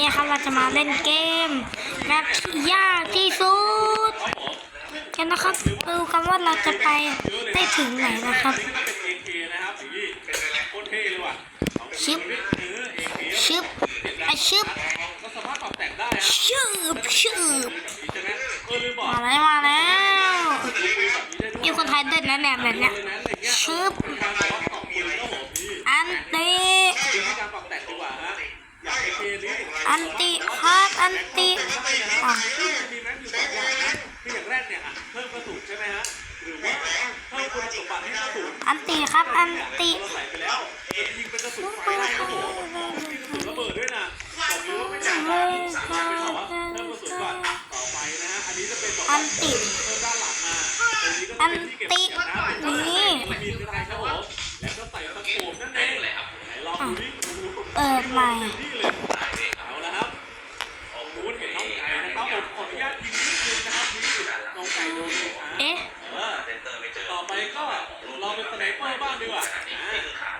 นี้ครับเราจะมาเล่นเกมแมปยากที่สุดกันนะครับดูกันว่าเราจะไปได้ถึงไหนนะครับชิบชึบอชิบชึบชึบมาแล้วมาแล้วมีคนไทยเดินแนมแนมแบบเนี้ยชึบ ขออนุญาตยิงนิดนึงนะครับนี่น้องไก่โดนเอ๊ะต่อไปก็เราเป็นสไนเปอร์บ้างดีกว่า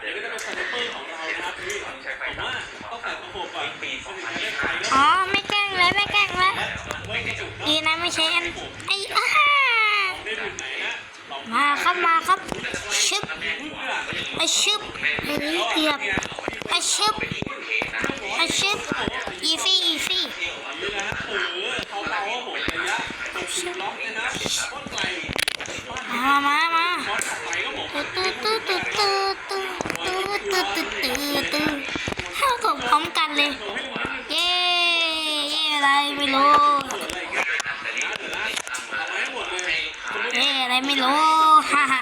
เดี๋ยวก็จะเป็นสไนเปอร์ของเรานะครับนี่ผมว่าต้องใส่ประกบก่อนอ๋อไม่แกล้งเลยไม่แกล้งเลยดีนะไม่ใช่อันไอ้อ้ามาครับมาครับชึบไอชึบเฮ้ยเกือบไอชึบ ชึบอีซี่อีซี่นี่นะฮะเขาเบาว่าโหดระยะหกสิบล็อกเลยนะมามามาคอนถัดไปก็บอกตื้อตื้อตื้อตื้อตื้อตื้อตื้อตื้อตื้อตื้อห้ากบพร้อมกันเลย เย้เย้อะไรไม่รู้เปิดอะไรเงี้ยนะเดี๋ยวนะเอาไว้ให้หมดเลยคุณไม่ได้เย้อะไรไม่รู้ฮ่าฮ่า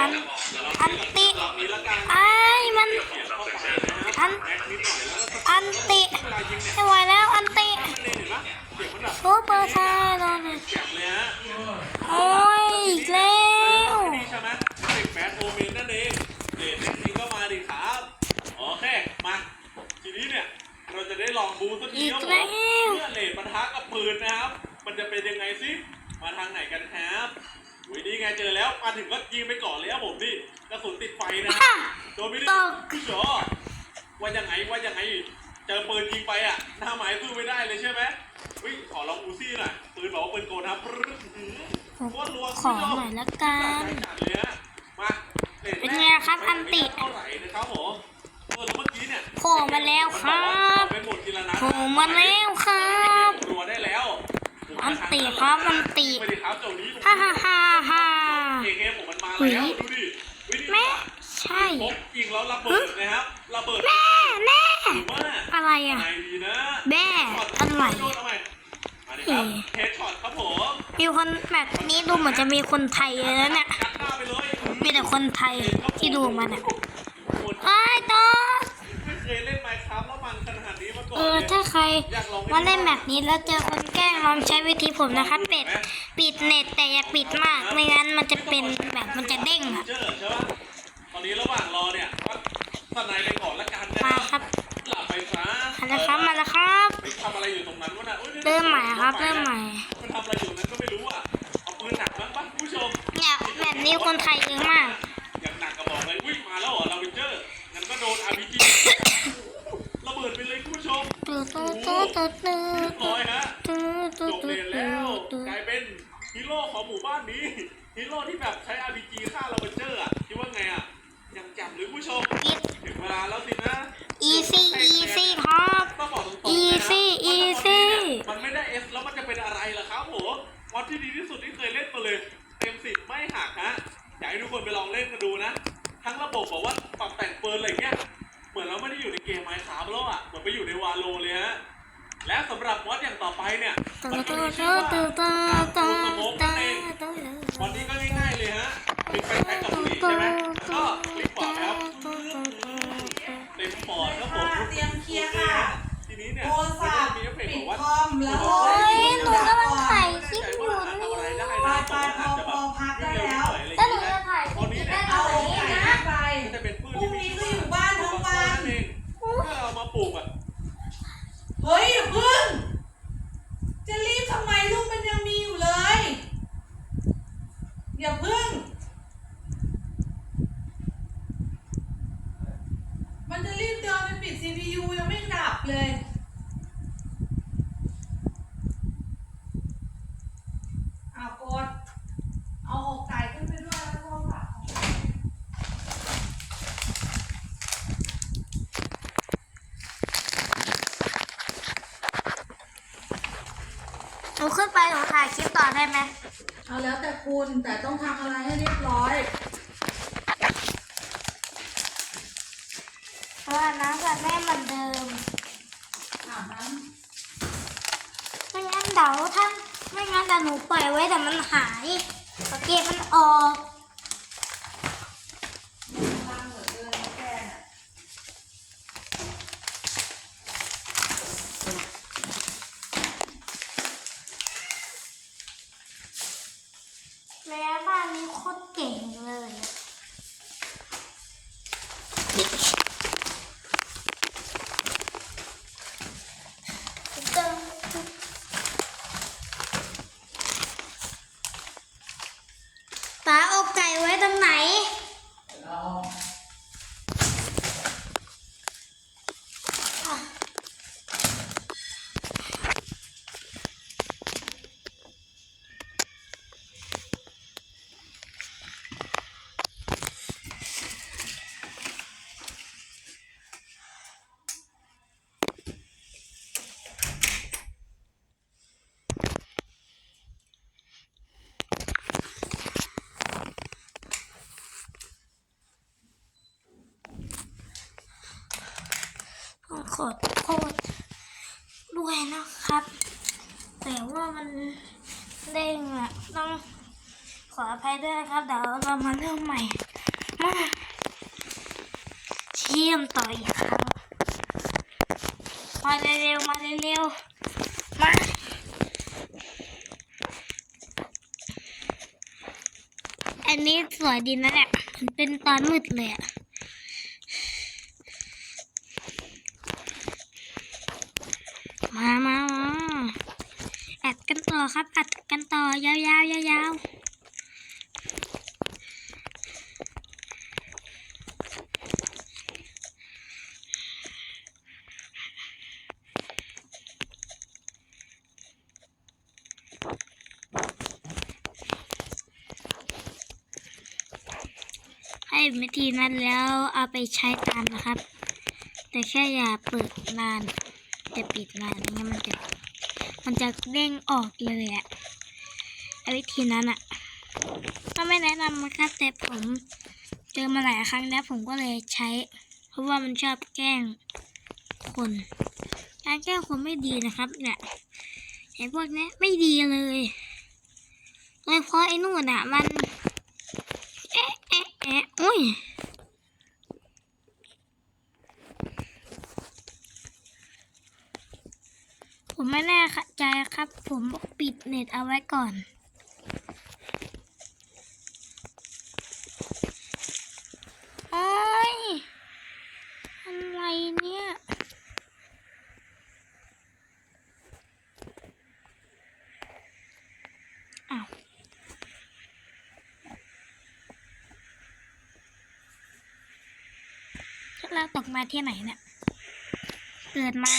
อันอันติไอ้มัน อัน อันติไม่ไหวแล้ว เสียงมันแบบซูเปอร์ชาโดนแจ็บเลยฮะโอ้ยอีกแล้วนี่ใช่ไหมเด็กแบดโอเมนนั่นเองเดทจริงก็มาดิครับโอเคมาทีนี้เนี่ยเราจะได้ลองบูสักทีอีกครับผมแล้วเมื่อเลดปะทะกับปืนนะครับ มันจะเป็นยังไงซิมาทางไหนกันครับอุ้ยนี่ไงเจอแล้วมาถึงก็ยิงไปก่อนเลยครับผมนี่กระสุนติดไฟนะอะโดนไม่ได้ตกพี่จ๋อว่ายังไงว่ายังไงเจอปืนยิงไปอะหน้าไม้สู้ไม่ได้เลยใช่ไหม วิ่งขอลองอูซี่หน่อยปืนบอกว่าป็นโกนนะครับผมขอหน่อยละกันเป็นไงครับอันติโผล่มาแล้วครับโผล่มาแล้วครับอันติครับอันติฮ่าฮ่าฮ่าฮ่าเกมผมมันมาแล้วดูดิแม่ใช่ยิงแม่แม่อะไรอะแม่อะไร ม่มาดิครับเฮดช็อตครับผมมีคนแบบนี้ดูเหมือนจะมีคนไทยเลยนะเนี่ยยัดหน้าไปเลยมีแต่คนไทยที่ดูมาเนี่ยคนไอ้ยต่อไม่เคยเล่นไมค์ครับแล้วมันขนาดนี้มาก่อนเออเลยถ้าใครมาเล่นแบบนี้แล้วเจอคนแกล้งลองใช้วิธีผมนะครับปิดปิดเน็ตแต่อย่าปิดมากไม่งั้นมันจะเป็นแบบมันจะเด้งอะเจอใช่ปะตอนนี้ระหว่างรอเนี่ยก็สไนไปก่อนละกันนะมาครับหลับไปซะมาแล้วครับมา อะไรอยู่ตรงนั้นวะน่ะอุ๊ยเริ่มใหม่ครับเริ่มใหม่มันทำอะไรอยู่นั้นก็ไม่รู้อะเอาปืนหนักบ้างปะคุณผู้ชมเนี่ยแบบนี้คนไทยเยอะมากอย่างหนักก็บอกเลยอุ้ยมาแล้วเหรอเราวินเจอร์งั้นก็โดนอาร์พีจีระเบิดไปเลยคุณผู้ชมตู้ตู้ตู้ตู้ตู้เรียบร้อยฮะตู้จตู้บตู้เรียนแล้วตู้กลายเป็นฮีโร่ของหมู่บ้านนี้ฮีโร่ที่แบบใช้ RPG ฆ่าเราเวนเจอร์อะคิดว่าไงอะยังจำหรือผู้ชมอีถึงเวลาแล้วสินะอีซี่อีซี่ครับต้องบอกตรงๆ Easy นะครับ Easy มันไม่ได้เอสแล้วมันจะเป็นอะไรล่ะครับโหวันที่ดีที่สุดที่เคยเล่นมาเลย เต็มสิบไม่หักฮะอยากให้ทุกคนไปลองเล่นกันดูนะ ทั้งระบบบอกว่าปรับแต่งเปิร์อะไรเงี้ย เหมือนเราไม่ได้อยู่ในเกมไมค์คาร์แล้วอะ เหมือนไปอยู่ในวาโลเลยฮะ และสำหรับมอดอย่างต่อไปเนี่ยมันก็ตู้มีชื่อว่าตู้ตู้การตู้ดูสโมกตู้นั่นเองตู้วันนี้ก็ง่ายๆเลยฮะเป็นไฟแท็กกับบุหรี่ใช่ไหมแล้วก็คลิกขวาครับเต็มปอดครับผมเตรียมเคลียร์ค่ะ นี้เนี่ยโทรศัพท์มีเอฟปิดบอกว่าคอมแล้วเฮ้ยหนูกำลังถ่ายคลิปอยู่นี่ปลายปายพอพอพักได้แล้ว แต่หนูจะถ่ายคลิปได้เอาไหนะนไปะเป็นพรุ่งนี้ก็อยู่บ้านทั้งวัน ถ้าเรามาปลูกอะเฮ้ยอย่าพึ่ง จะรีบทำไมลูกมันยังมีอยู่เลย อย่าพึ่ง มันจะรีบเดินไปปิด CPU ยังไม่ดับเลย คุณแต่ต้องทำอะไรให้เรียบร้อยเพราะว่าน้ำกับแม่เหมือนเดิมอาบน้ไม่งั้นเดี๋ยวถ้าไม่งั้นเดี๋ยวหนูปล่อยไว้แต่มันหายโอเคมันออกำล้างเหมือนเดิมนะแกน่ะ แม่บ้านนี้โคตรเก่งเลยตาเอาไก่ไว้ตรงไหน เอา ต้อง ขอโทษด้วยนะครับ แต่ว่ามันเด้งอะต้องขออภัยด้วยครับ เดี๋ยวเรามาเริ่มใหม่ มาเชื่อมต่ออีกครั้งมาเร็วๆมาเร็วๆมาอันนี้สวยดีนะเนี่ยมันเป็นตอนมืดเลยอะ มามามาอัดกันต่อครับ อัดกันต่อยาวๆยาวๆให้วิธีนั้นแล้วเอาไปใช้ตามนะครับ แต่แค่อย่าเปิดนาน จะปิดนานไม่งั้นมันจะ มันจะเด้งออกเลยอะไอวิธีนั้นอะก็ไม่แนะนำนะครับแต่ผมเจอมาหลายครั้งแล้วผมก็เลยใช้ เพราะว่ามันชอบแกล้งคนการแกล้งคนไม่ดีนะครับเนี่ยไอ้พวกเนี้ยไม่ดีเลยโดยเฉพราะไอ้นู่นอะมัน เอ๊ะเอ๊ะเอ๊ะอุ้ย ผมไม่แน่ใจครับ ผมปิดเน็ตเอาไว้ก่อน โอ้ยอะไรเนี่ย อ้าวเราตกมาที่ไหนเนี่ย เกิดมา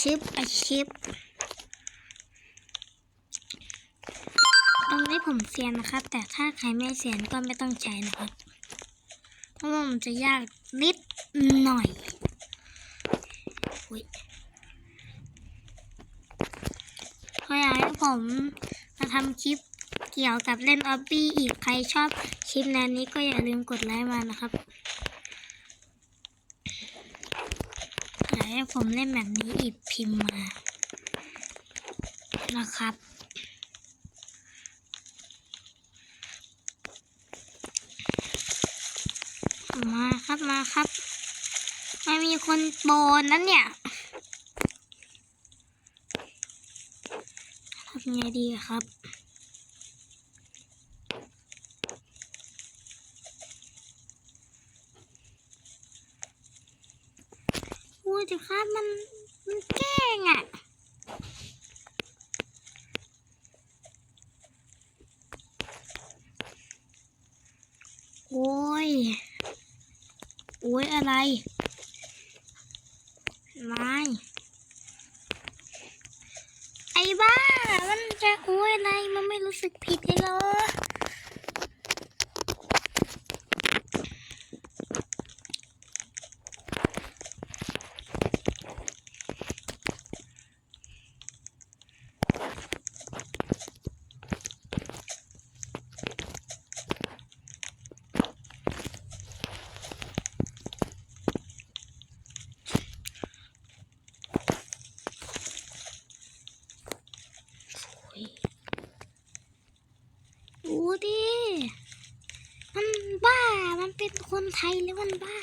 ชิป ชิปอะชิปตรงนี้ผมเซียนนะครับ แต่ถ้าใครไม่เซียนก็ไม่ต้องใช้นะครับ เพราะว่ามันจะยากนิดหน่อยอุ๊ยถ้าอยากให้ผมมาทำคลิปเกี่ยวกับเล่นออบบี้อีกใครชอบคลิปแนวนี้ก็อย่าลืมกดไลค์มานะครับ อยาก ให้ผมเล่นแบบนี้อีกพิมพ์มา นะครับ มาครับมาครับไม่มีคนโบนนั้นเนี่ยทำไงดีครับ โอ้ยแต่ครับมันมันแกล้งอะโอ้ย โอ้ยอะไรนายไอ้บ้า มันจะโอ้ยอะไร มันไม่รู้สึกผิด ดูดิ มันบ้า มันเป็นคนไทยแล้วมันบ้า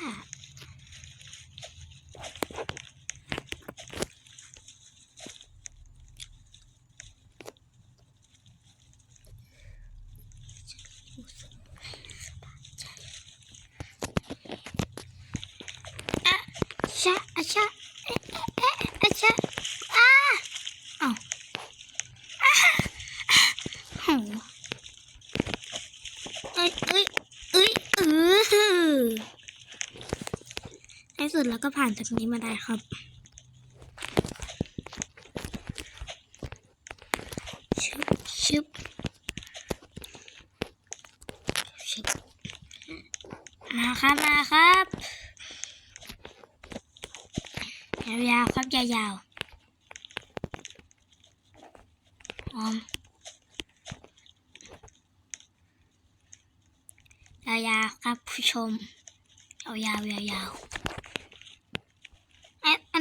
อะชะอะชะเอ๊ะเอ๊ะเอ๊ะอะชะอ้าอ้าวอ้าโหเอ้ยเอ้ยเอ้ยเออในสุ ดเราก็ผ่านจากนี้มาได้ครับชึบชึบชึบมาครับมาครับยาวๆครับยาวๆออมยาวๆครับผู้ชม เอายาวยาวๆ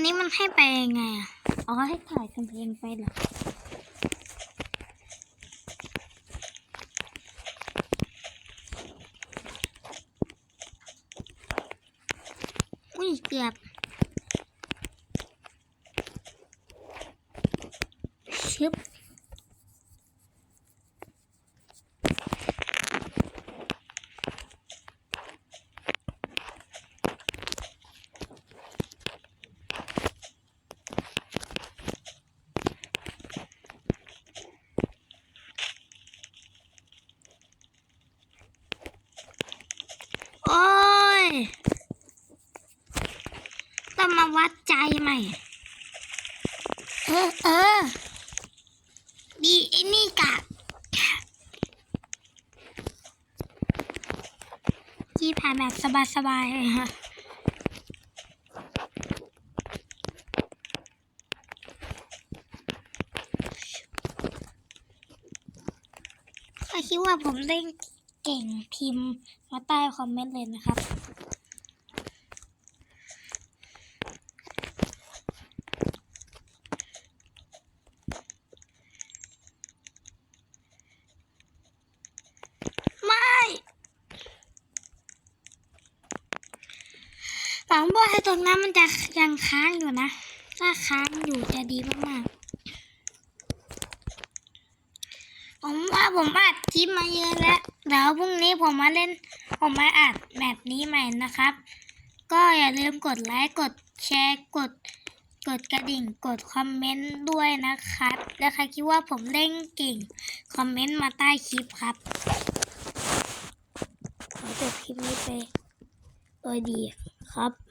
นนี้มันให้ไปยังไงอะ อ๋อให้ถ่ายคำเพลงไปเหรออุ้ยเกือบชึบโอ้ย ต้องมาวัดใจใหม่ เออเออ ดีไอ้นี่กะที่ผ่านแบบสบายๆเลยฮะใครคิดว่าผมเล่นเก่งพิมพ์มาใต้คอมเมนต์เลยนะครับ ไม่หวังว่าไอ้ตรงนั้นมันจะยังค้างอยู่นะ ถ้าค้าง อยู่จะดีมากๆผมว่าผมอัดคลิปมาเยอะแล้วเดี๋ยวพรุ่งนี้ผมมาเล่น ผมมาอัดแบบนี้ใหม่นะครับ ก็อย่าลืมกดไลค์กดแชร์กดกดกระดิ่งกดคอมเมนต์ด้วยนะครับ แล้วใครคิดว่าผมเล่นเก่ง คอมเมนต์มาใต้คลิปครับ ขอจบคลิปนี้ไป โดยดีครับ